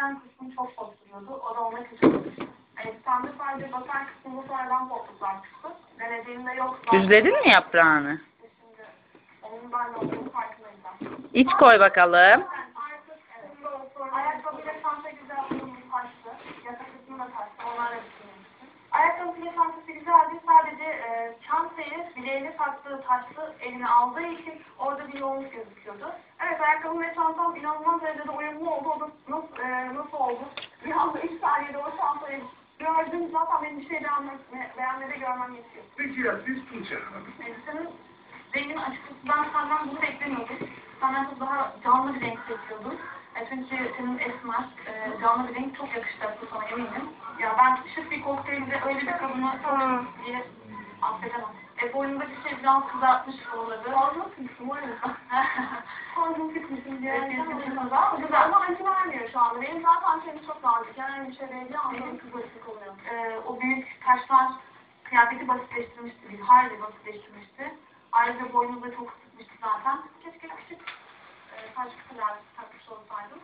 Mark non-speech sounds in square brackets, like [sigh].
basen kısmını çok posturuyordu. O da ona olmuştu. Yani sende sadece basen kısmında sonradan potluklar çıktı. Denediğimde yok. Düzledin mi yaprağını? Şimdi onun ben de olduğunu farkındayım ben. İç koy bakalım. Ayakkabıyla çanta güzel uyumlu taştı. Yaka kısmı da taştı. Onlar da düşünülmüştü. Ayakkabıyla çantası güzeldi. Sadece e, çantayı bileğine taktığı taşlı eline aldığı için orada bir yoğunluk gözüküyordu. Evet ayakkabım ve çantam inanılmaz derecede uyumlu oldu. O da nasıl, oldu? Bir anda 3 saniyede o çantayı gördüm. Zaten benim bir şey beğenmede görmem yetiyor. Peki ya siz Tuğçe Hanım? Elbisenin rengini açıkçası ben senden bunu beklemiyordum. Senden çok daha canlı bir renk seçiyordum. E, çünkü senin esmer, e, canlı bir renk çok yakışacaktı sana eminim. Ya ben şık bir kokteylde öyle bir kadını diye affedemem. E, boynundaki şey biraz kızartmış oraları. Fazla sıkmışım o yüzden. [laughs] Fazla sıkmışım diye. Evet, sıkmışım da. Güzel ama vermiyor şu anda. Benim zaten şeyim çok nazik. Yani bir şey belli anlamda kızarıklık oluyor. E, o büyük taşlar kıyafeti basitleştirmişti. Bir hayli basitleştirmişti. Ayrıca boynu da çok sıkmıştı zaten. Keşke küçük e, saç kısalar takmış olsaydım.